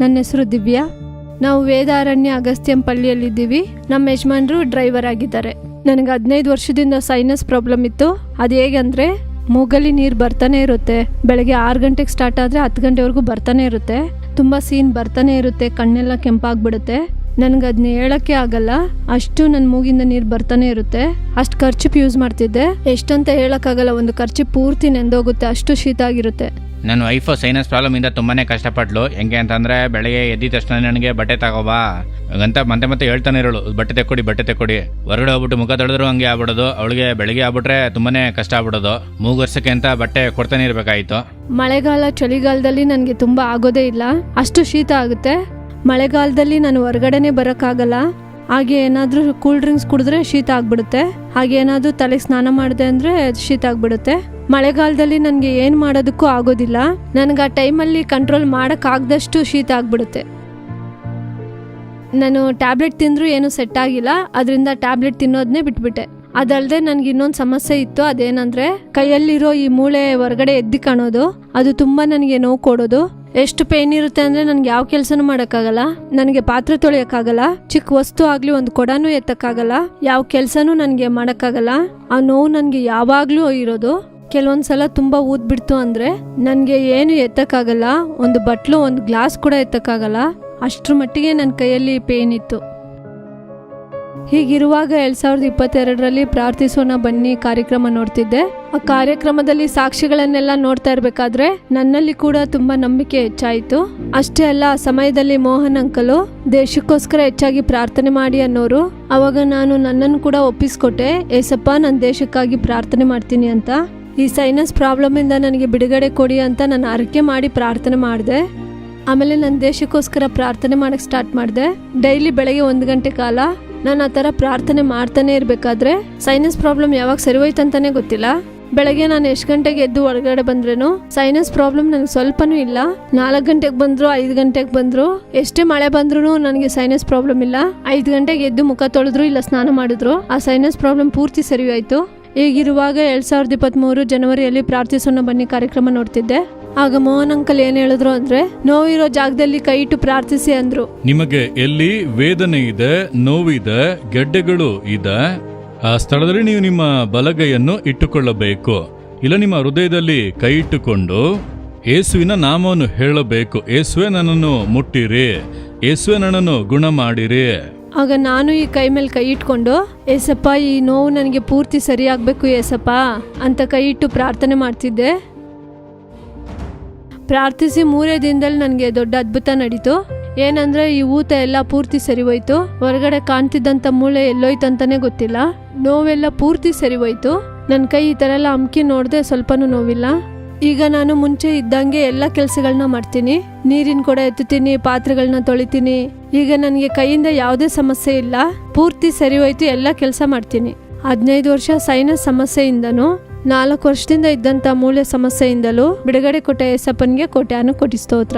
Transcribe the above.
ನನ್ನ ಹೆಸರು ದಿವ್ಯಾ. ನಾವು ವೇದಾರಣ್ಯ ಅಗಸ್ತ್ಯಂ ಪಳ್ಳಿಯಲ್ಲಿದ್ದೀವಿ. ನಮ್ಮ ಯಜಮಾನ್ರು ಡ್ರೈವರ್ ಆಗಿದ್ದಾರೆ. ನನಗೆ ಹದಿನೈದು ವರ್ಷದಿಂದ ಸೈನಸ್ ಪ್ರಾಬ್ಲಮ್ ಇತ್ತು. ಅದು ಹೇಗಂದ್ರೆ ಮೂಗಲ್ಲಿ ನೀರು ಬರ್ತಾನೆ ಇರುತ್ತೆ. ಬೆಳಗ್ಗೆ ಆರು ಗಂಟೆಗೆ ಸ್ಟಾರ್ಟ್ ಆದರೆ ಹತ್ತು ಗಂಟೆವರೆಗೂ ಬರ್ತಾನೆ ಇರುತ್ತೆ. ತುಂಬ ಸೀನ್ ಬರ್ತಾನೆ ಇರುತ್ತೆ. ಕಣ್ಣೆಲ್ಲ ಕೆಂಪಾಗ್ಬಿಡುತ್ತೆ. ನನಗೆ ಅದನ್ನ ಹೇಳೋಕ್ಕೆ ಆಗಲ್ಲ. ಅಷ್ಟು ನನ್ನ ಮೂಗಿಂದ ನೀರು ಬರ್ತಾನೆ ಇರುತ್ತೆ. ಅಷ್ಟು ಖರ್ಚಿಪ್ ಯೂಸ್ ಮಾಡ್ತಿದ್ದೆ. ಎಷ್ಟಂತ ಹೇಳೋಕ್ಕಾಗಲ್ಲ. ಒಂದು ಖರ್ಚು ಪೂರ್ತಿ ನೆಂದೋಗುತ್ತೆ. ಅಷ್ಟು ಶೀತ ಆಗಿರುತ್ತೆ. ನನ್ನ ವೈಫು ಸೈನಸ್ ಪ್ರಾಬ್ಲಮಿಂದ ತುಂಬಾನೇ ಕಷ್ಟಪಟ್ಲು. ಹೆಂಗೆ ಅಂತಂದ್ರೆ ಬೆಳಗ್ಗೆ ಎದ್ದಿದ ತಕ್ಷಣ ನನಗೆ ಬಟ್ಟೆ ತಗೋಬಾ ಅಂತ ಮತ್ತೆ ಮತ್ತೆ ಹೇಳ್ತಾನೆ ಇರೋಳು, ಬಟ್ಟೆ ತೆಕ್ಕೊಡಿ ಬಟ್ಟೆ ತೆಕ್ಕೊಡಿ. ಹೊರಗಡೆ ಹೋಗ್ಬಿಟ್ಟು ಮುಖ ತೊಳೆದ್ರು ಹಂಗೆ ಆಗ್ಬಿಡೋದು. ಅವಳಿಗೆ ಬೆಳಗ್ಗೆ ಆಗ್ಬಿಟ್ರೆ ತುಂಬಾನೇ ಕಷ್ಟ ಆಗ್ಬಿಡೋದು. ಮೂಗರ್ಸಕ್ಕೆ ಅಂತ ಬಟ್ಟೆ ಕೊಡ್ತಾನೆ ಇರ್ಬೇಕಾಯ್ತು. ಮಳೆಗಾಲ ಚಳಿಗಾಲದಲ್ಲಿ ನನಗೆ ತುಂಬ ಆಗೋದೇ ಇಲ್ಲ. ಅಷ್ಟು ಶೀತ ಆಗುತ್ತೆ. ಮಳೆಗಾಲದಲ್ಲಿ ನಾನು ಹೊರಗಡೆನೆ ಬರೋಕ್ಕಾಗಲ್ಲ. ಹಾಗೆ ಏನಾದರೂ ಕೂಲ್ ಡ್ರಿಂಕ್ಸ್ ಕುಡಿದ್ರೆ ಶೀತ ಆಗ್ಬಿಡುತ್ತೆ. ಹಾಗೆ ಏನಾದರೂ ತಲೆಗೆ ಸ್ನಾನ ಮಾಡಿದೆ ಅಂದರೆ ಶೀತ ಆಗ್ಬಿಡುತ್ತೆ. ಮಳೆಗಾಲದಲ್ಲಿ ನನಗೆ ಏನು ಮಾಡೋದಕ್ಕೂ ಆಗೋದಿಲ್ಲ. ನನಗೆ ಆ ಟೈಮಲ್ಲಿ ಕಂಟ್ರೋಲ್ ಮಾಡೋಕ್ಕಾಗ್ದಷ್ಟು ಶೀತ ಆಗಿಬಿಡುತ್ತೆ. ನಾನು ಟ್ಯಾಬ್ಲೆಟ್ ತಿಂದರೂ ಏನೂ ಸೆಟ್ ಆಗಿಲ್ಲ. ಅದರಿಂದ ಟ್ಯಾಬ್ಲೆಟ್ ತಿನ್ನೋದನ್ನೇ ಬಿಟ್ಬಿಟ್ಟೆ. ಅದಲ್ಲದೆ ನನಗೆ ಇನ್ನೊಂದು ಸಮಸ್ಯೆ ಇತ್ತು. ಅದೇನಂದರೆ ಕೈಯಲ್ಲಿರೋ ಈ ಮೂಳೆ ಹೊರಗಡೆ ಎದ್ದು ಕಾಣೋದು. ಅದು ತುಂಬ ನನಗೆ ನೋವು ಕೊಡೋದು. ಎಷ್ಟು ಪೇನ್ ಇರುತ್ತೆ ಅಂದರೆ ನನಗೆ ಯಾವ ಕೆಲಸನೂ ಮಾಡೋಕ್ಕಾಗಲ್ಲ. ನನಗೆ ಪಾತ್ರೆ ತೊಳೆಯೋಕ್ಕಾಗಲ್ಲ. ಚಿಕ್ಕ ವಸ್ತು ಆಗಲಿ ಒಂದು ಕೊಡನೂ ಎತ್ತಕ್ಕಾಗಲ್ಲ. ಯಾವ ಕೆಲಸನೂ ನನಗೆ ಮಾಡೋಕ್ಕಾಗಲ್ಲ. ಆ ನೋವು ನನಗೆ ಯಾವಾಗಲೂ ಇರೋದು. ಕೆಲವೊಂದು ಸಲ ತುಂಬ ಊದ್ಬಿಡ್ತು ಅಂದರೆ ನನಗೆ ಏನು ಎತ್ತಕ್ಕಾಗಲ್ಲ, ಒಂದು ಬಟ್ಲು, ಒಂದು ಗ್ಲಾಸ್ ಕೂಡ ಎತ್ತಕ್ಕಾಗಲ್ಲ. ಅಷ್ಟರ ಮಟ್ಟಿಗೆ ನನ್ನ ಕೈಯಲ್ಲಿ ಪೇನ್ ಇತ್ತು. ಹೀಗಿರುವಾಗ ಎರಡು ಸಾವಿರದ ಇಪ್ಪತ್ತೆರಡರಲ್ಲಿ ಪ್ರಾರ್ಥಿಸೋಣ ಬನ್ನಿ ಕಾರ್ಯಕ್ರಮ ನೋಡ್ತಿದ್ದೆ. ಆ ಕಾರ್ಯಕ್ರಮದಲ್ಲಿ ಸಾಕ್ಷಿಗಳನ್ನೆಲ್ಲ ನೋಡ್ತಾ ಇರಬೇಕಾದ್ರೆ ನನ್ನಲ್ಲಿ ಕೂಡ ತುಂಬಾ ನಂಬಿಕೆ ಹೆಚ್ಚಾಯಿತು. ಅಷ್ಟೇ ಅಲ್ಲ, ಆ ಸಮಯದಲ್ಲಿ ಮೋಹನ್ ಅಂಕಲು ದೇಶಕ್ಕೋಸ್ಕರ ಹೆಚ್ಚಾಗಿ ಪ್ರಾರ್ಥನೆ ಮಾಡಿ ಅನ್ನೋರು, ಅವಾಗ ನಾನು ನನ್ನನ್ನು ಕೂಡ ಒಪ್ಪಿಸ್ಕೊಟ್ಟೆ, ಏಸಪ್ಪ ನನ್ನ ದೇಶಕ್ಕಾಗಿ ಪ್ರಾರ್ಥನೆ ಮಾಡ್ತೀನಿ ಅಂತ. ಈ ಸೈನಸ್ ಪ್ರಾಬ್ಲಮಿಂದ ನನಗೆ ಬಿಡುಗಡೆ ಕೊಡಿ ಅಂತ ನಾನು ಅರಕೆ ಮಾಡಿ ಪ್ರಾರ್ಥನೆ ಮಾಡಿದೆ. ಆಮೇಲೆ ನನ್ನ ದೇಶಕ್ಕೋಸ್ಕರ ಪ್ರಾರ್ಥನೆ ಮಾಡಕ್ಕೆ ಸ್ಟಾರ್ಟ್ ಮಾಡಿದೆ. ಡೈಲಿ ಬೆಳಗ್ಗೆ ಒಂದು ಗಂಟೆ ಕಾಲ ನಾನು ಆ ಥರ ಪ್ರಾರ್ಥನೆ ಮಾಡ್ತಾನೆ ಇರಬೇಕಾದ್ರೆ ಸೈನಸ್ ಪ್ರಾಬ್ಲಮ್ ಯಾವಾಗ ಸರಿ ಹೋಯ್ತು ಅಂತಾನೆ ಗೊತ್ತಿಲ್ಲ. ಬೆಳಗ್ಗೆ ನಾನು ಎಷ್ಟು ಗಂಟೆಗೆ ಎದ್ದು ಹೊರಗಡೆ ಬಂದ್ರೇನು ಸೈನಸ್ ಪ್ರಾಬ್ಲಮ್ ನನಗೆ ಸ್ವಲ್ಪನೂ ಇಲ್ಲ. ನಾಲ್ಕು ಗಂಟೆಗೆ ಬಂದ್ರು, ಐದು ಗಂಟೆಗೆ ಬಂದ್ರು, ಎಷ್ಟೇ ಮಳೆ ಬಂದ್ರೂ ನನಗೆ ಸೈನಸ್ ಪ್ರಾಬ್ಲಮ್ ಇಲ್ಲ. ಐದು ಗಂಟೆಗೆ ಎದ್ದು ಮುಖ ತೊಳೆದ್ರು ಇಲ್ಲ, ಸ್ನಾನ ಮಾಡಿದ್ರು, ಆ ಸೈನಸ್ ಪ್ರಾಬ್ಲಮ್ ಪೂರ್ತಿ ಸರಿ ಹೋಯ್ತು. ಹೀಗಿರುವಾಗ ಎರಡು ಸಾವಿರದ ಇಪ್ಪತ್ತ್ಮೂರು ಜನವರಿಯಲ್ಲಿ ಪ್ರಾರ್ಥಿಸೋಣ ಬನ್ನಿ ಕಾರ್ಯಕ್ರಮ ನೋಡ್ತಿದ್ದೆ. ಆಗ ಮೋಹನ್ ಅಂಕಲ್ ಏನ್ ಹೇಳಿದ್ರು ಅಂದ್ರೆ, ನೋವಿರೋ ಜಾಗದಲ್ಲಿ ಕೈ ಇಟ್ಟು ಪ್ರಾರ್ಥಿಸಿ ಅಂದ್ರು. ನಿಮಗೆ ಎಲ್ಲಿ ವೇದನೆ ಇದೆ, ನೋವಿದೆ, ಗೆಡ್ಡೆಗಳು ಇದೆ, ಆ ಸ್ಥಳದಲ್ಲಿ ನೀವು ನಿಮ್ಮ ಬಲಗೈಯನ್ನು ಇಟ್ಟುಕೊಳ್ಳಬೇಕು. ಇಲ್ಲ ನಿಮ್ಮ ಹೃದಯದಲ್ಲಿ ಕೈ ಇಟ್ಟುಕೊಂಡು ಏಸುವಿನ ನಾಮವನ್ನು ಹೇಳಬೇಕು. ಏಸುವೆ ನನ್ನನ್ನು ಮುಟ್ಟಿರಿ. ಏಸುವೆ ನನ್ನನ್ನು ಗುಣ ಮಾಡಿರಿ ಆಗ ನಾನು ಈ ಕೈ ಮೇಲೆ ಕೈ ಇಟ್ಕೊಂಡು, ಏಸಪ್ಪ, ಈ ನೋವು ನನಗೆ ಪೂರ್ತಿ ಸರಿಯಾಗಬೇಕು ಏಸಪ್ಪ ಅಂತ ಕೈ ಇಟ್ಟು ಪ್ರಾರ್ಥನೆ ಮಾಡ್ತಿದ್ದೆ. ಪ್ರಾರ್ಥಿಸಿ ಮೂರೇ ದಿನದಲ್ಲಿ ನನಗೆ ದೊಡ್ಡ ಅದ್ಭುತ ನಡೀತು. ಏನಂದ್ರೆ ಈ ಊತ ಎಲ್ಲ ಪೂರ್ತಿ ಸರಿ ಹೋಯ್ತು ಹೊರಗಡೆ ಕಾಣ್ತಿದ್ದಂಥ ಮೂಳೆ ಎಲ್ಲೋಯ್ತು ಅಂತಾನೆ ಗೊತ್ತಿಲ್ಲ. ನೋವೆಲ್ಲ ಪೂರ್ತಿ ಸರಿ ಹೋಯ್ತು ನನ್ನ ಕೈ ಈ ಥರ ಎಲ್ಲ ಅಮ್ಕಿ ನೋಡಿದೆ ಸ್ವಲ್ಪನೂ ನೋವಿಲ್ಲ. ಈಗ ನಾನು ಮುಂಚೆ ಇದ್ದಂಗೆ ಎಲ್ಲ ಕೆಲಸಗಳನ್ನ ಮಾಡ್ತೀನಿ. ನೀರಿನ ಕೂಡ ಎತ್ತುತ್ತೀನಿ ಪಾತ್ರೆಗಳನ್ನ ತೊಳಿತೀನಿ. ಈಗ ನನಗೆ ಕೈಯಿಂದ ಯಾವುದೇ ಸಮಸ್ಯೆ ಇಲ್ಲ. ಪೂರ್ತಿ ಸರಿ ಹೋಯ್ತು ಎಲ್ಲ ಕೆಲಸ ಮಾಡ್ತೀನಿ. ಹದಿನೈದು ವರ್ಷ ಸೈನಸ್ ಸಮಸ್ಯೆಯಿಂದನೂ, ನಾಲ್ಕು ವರ್ಷದಿಂದ ಇದ್ದಂಥ ಮೂಳೆ ಸಮಸ್ಯೆಯಿಂದಲೂ ಬಿಡುಗಡೆ ಕೊಟ್ಟ ಏಸಪ್ಪನಿಗೆ ಕೋಟ್ಯಾನು ಕೋಟಿ ಸ್ತೋತ್ರ.